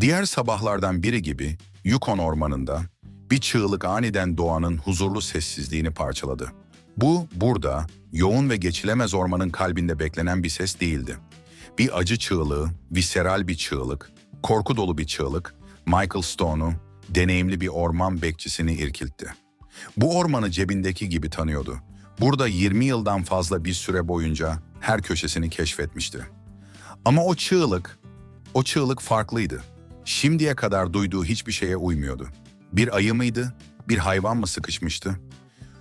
Diğer sabahlardan biri gibi Yukon ormanında bir çığlık aniden doğanın huzurlu sessizliğini parçaladı. Bu burada yoğun ve geçilemez ormanın kalbinde beklenen bir ses değildi. Bir acı çığlığı, visceral bir çığlık, korku dolu bir çığlık Michael Stone'u deneyimli bir orman bekçisini irkiltti. Bu ormanı cebindeki gibi tanıyordu. Burada 20 yıldan fazla bir süre boyunca her köşesini keşfetmişti. Ama o çığlık, o çığlık farklıydı. Şimdiye kadar duyduğu hiçbir şeye uymuyordu. Bir ayı mıydı? Bir hayvan mı sıkışmıştı?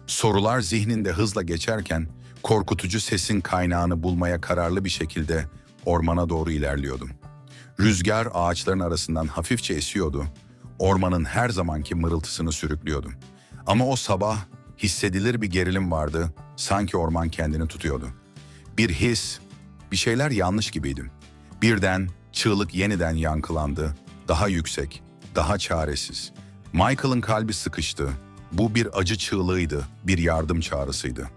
Sorular zihninde hızla geçerken korkutucu sesin kaynağını bulmaya kararlı bir şekilde ormana doğru ilerliyordum. Rüzgar ağaçların arasından hafifçe esiyordu. Ormanın her zamanki mırıltısını sürüklüyordu. Ama o sabah hissedilir bir gerilim vardı. Sanki orman kendini tutuyordu. Bir his, bir şeyler yanlış gibiydi. Birden çığlık yeniden yankılandı. Daha yüksek, daha çaresiz. Michael'ın kalbi sıkıştı. Bu bir acı çığlığıydı, bir yardım çağrısıydı.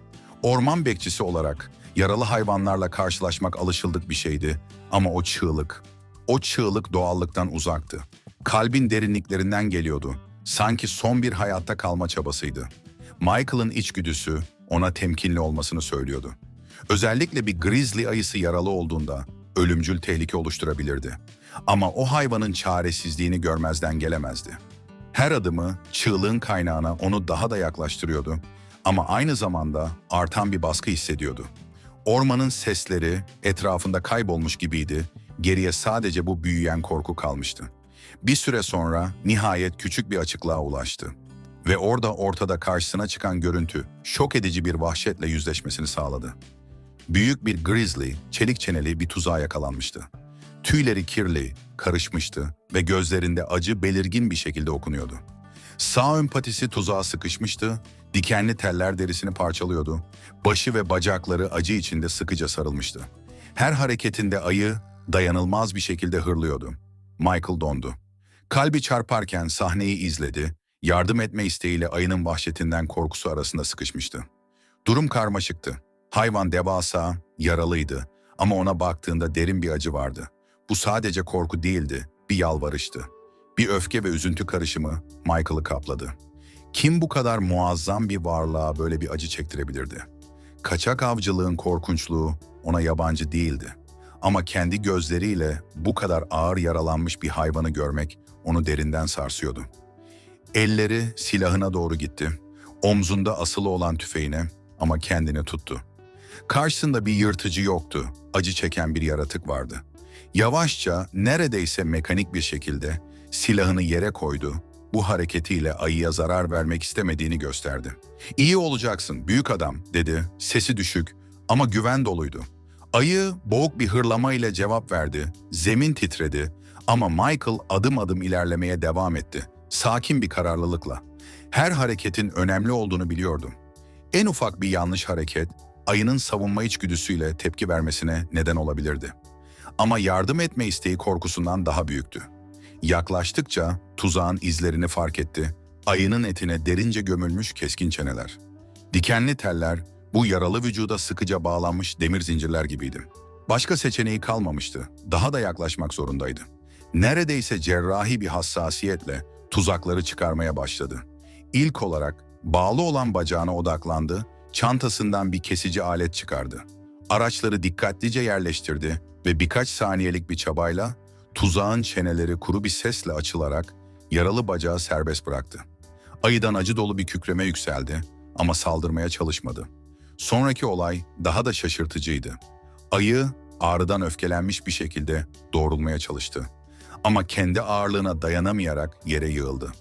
Orman bekçisi olarak yaralı hayvanlarla karşılaşmak alışıldık bir şeydi ama o çığlık, o çığlık doğallıktan uzaktı. Kalbin derinliklerinden geliyordu. Sanki son bir hayatta kalma çabasıydı. Michael'ın içgüdüsü ona temkinli olmasını söylüyordu. Özellikle bir grizzly ayısı yaralı olduğunda ölümcül tehlike oluşturabilirdi. Ama o hayvanın çaresizliğini görmezden gelemezdi. Her adımı çığlığın kaynağına onu daha da yaklaştırıyordu ama aynı zamanda artan bir baskı hissediyordu. Ormanın sesleri etrafında kaybolmuş gibiydi, geriye sadece bu büyüyen korku kalmıştı. Bir süre sonra nihayet küçük bir açıklığa ulaştı. Ve orada ortada karşısına çıkan görüntü şok edici bir vahşetle yüzleşmesini sağladı. Büyük bir grizzly, çelik çeneli bir tuzağa yakalanmıştı. Tüyleri kirli, karışmıştı ve gözlerinde acı belirgin bir şekilde okunuyordu. Sağ ön patisi tuzağa sıkışmıştı, dikenli teller derisini parçalıyordu. Başı ve bacakları acı içinde sıkıca sarılmıştı. Her hareketinde ayı dayanılmaz bir şekilde hırlıyordu. Michael dondu. Kalbi çarparken sahneyi izledi, yardım etme isteğiyle ayının vahşetinden korkusu arasında sıkışmıştı. Durum karmaşıktı. Hayvan devasa, yaralıydı ama ona baktığında derin bir acı vardı. Bu sadece korku değildi, bir yalvarıştı. Bir öfke ve üzüntü karışımı Michael'ı kapladı. Kim bu kadar muazzam bir varlığa böyle bir acı çektirebilirdi? Kaçak avcılığın korkunçluğu ona yabancı değildi. Ama kendi gözleriyle bu kadar ağır yaralanmış bir hayvanı görmek onu derinden sarsıyordu. Elleri silahına doğru gitti. Omzunda asılı olan tüfeğine ama kendini tuttu. Karşısında bir yırtıcı yoktu. Acı çeken bir yaratık vardı. Yavaşça, neredeyse mekanik bir şekilde silahını yere koydu. Bu hareketiyle ayıya zarar vermek istemediğini gösterdi. İyi olacaksın büyük adam dedi. Sesi düşük ama güven doluydu. Ayı boğuk bir hırlama ile cevap verdi. Zemin titredi ama Michael adım adım ilerlemeye devam etti. Sakin bir kararlılıkla. Her hareketin önemli olduğunu biliyordu. En ufak bir yanlış hareket ayının savunma içgüdüsüyle tepki vermesine neden olabilirdi. Ama yardım etme isteği korkusundan daha büyüktü. Yaklaştıkça tuzağın izlerini fark etti. Ayının etine derince gömülmüş keskin çeneler. Dikenli teller bu yaralı vücuda sıkıca bağlanmış demir zincirler gibiydi. Başka seçeneği kalmamıştı. Daha da yaklaşmak zorundaydı. Neredeyse cerrahi bir hassasiyetle tuzakları çıkarmaya başladı. İlk olarak bağlı olan bacağına odaklandı, çantasından bir kesici alet çıkardı. Araçları dikkatlice yerleştirdi ve birkaç saniyelik bir çabayla tuzağın çeneleri kuru bir sesle açılarak yaralı bacağı serbest bıraktı. Ayıdan acı dolu bir kükreme yükseldi ama saldırmaya çalışmadı. Sonraki olay daha da şaşırtıcıydı. Ayı ağrıdan öfkelenmiş bir şekilde doğrulmaya çalıştı. Ama kendi ağırlığına dayanamayarak yere yığıldı.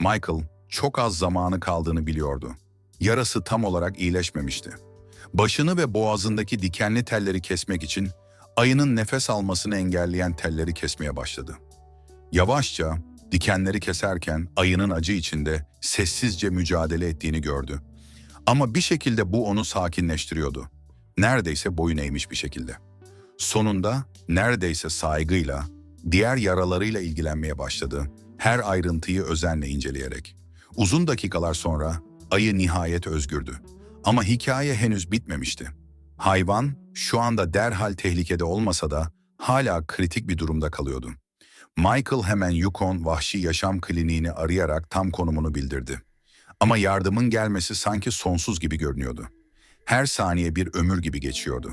Michael çok az zamanı kaldığını biliyordu. Yarası tam olarak iyileşmemişti. Başını ve boğazındaki dikenli telleri kesmek için ayının nefes almasını engelleyen telleri kesmeye başladı. Yavaşça dikenleri keserken ayının acı içinde sessizce mücadele ettiğini gördü. Ama bir şekilde bu onu sakinleştiriyordu. Neredeyse boyun eğmiş bir şekilde. Sonunda neredeyse saygıyla, diğer yaralarıyla ilgilenmeye başladı. Her ayrıntıyı özenle inceleyerek. Uzun dakikalar sonra ayı nihayet özgürdü. Ama hikaye henüz bitmemişti. Hayvan şu anda derhal tehlikede olmasa da hala kritik bir durumda kalıyordu. Michael hemen Yukon Vahşi Yaşam Kliniğini arayarak tam konumunu bildirdi. Ama yardımın gelmesi sanki sonsuz gibi görünüyordu. Her saniye bir ömür gibi geçiyordu.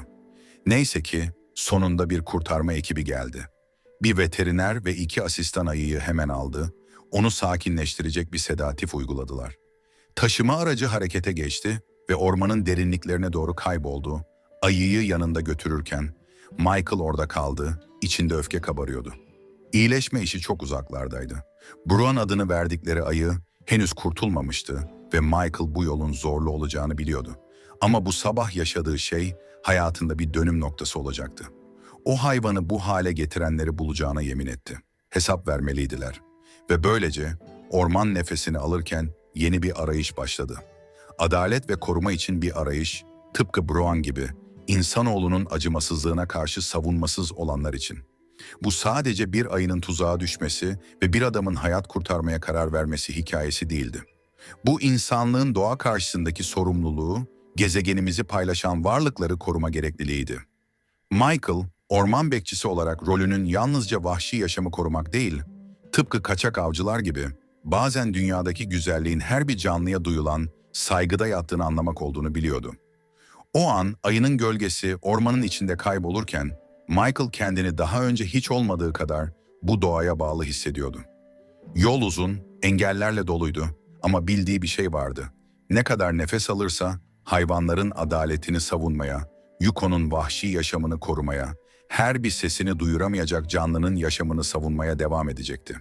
Neyse ki sonunda bir kurtarma ekibi geldi. Bir veteriner ve iki asistan ayıyı hemen aldı, onu sakinleştirecek bir sedatif uyguladılar. Taşıma aracı harekete geçti ve ormanın derinliklerine doğru kayboldu. Ayıyı yanında götürürken Michael orada kaldı, içinde öfke kabarıyordu. İyileşme işi çok uzaklardaydı. Bruan adını verdikleri ayı henüz kurtulmamıştı ve Michael bu yolun zorlu olacağını biliyordu. Ama bu sabah yaşadığı şey hayatında bir dönüm noktası olacaktı. O hayvanı bu hale getirenleri bulacağına yemin etti. Hesap vermeliydiler. Ve böylece orman nefesini alırken yeni bir arayış başladı. Adalet ve koruma için bir arayış, tıpkı Bruan gibi insanoğlunun acımasızlığına karşı savunmasız olanlar için. Bu sadece bir ayının tuzağa düşmesi ve bir adamın hayat kurtarmaya karar vermesi hikayesi değildi. Bu insanlığın doğa karşısındaki sorumluluğu, gezegenimizi paylaşan varlıkları koruma gerekliliğiydi. Michael, orman bekçisi olarak rolünün yalnızca vahşi yaşamı korumak değil, tıpkı kaçak avcılar gibi bazen dünyadaki güzelliğin her bir canlıya duyulan saygıda yattığını anlamak olduğunu biliyordu. O an ayının gölgesi ormanın içinde kaybolurken Michael kendini daha önce hiç olmadığı kadar bu doğaya bağlı hissediyordu. Yol uzun, engellerle doluydu ama bildiği bir şey vardı. Ne kadar nefes alırsa hayvanların adaletini savunmaya, Yukon'un vahşi yaşamını korumaya, her bir sesini duyuramayacak canlının yaşamını savunmaya devam edecekti.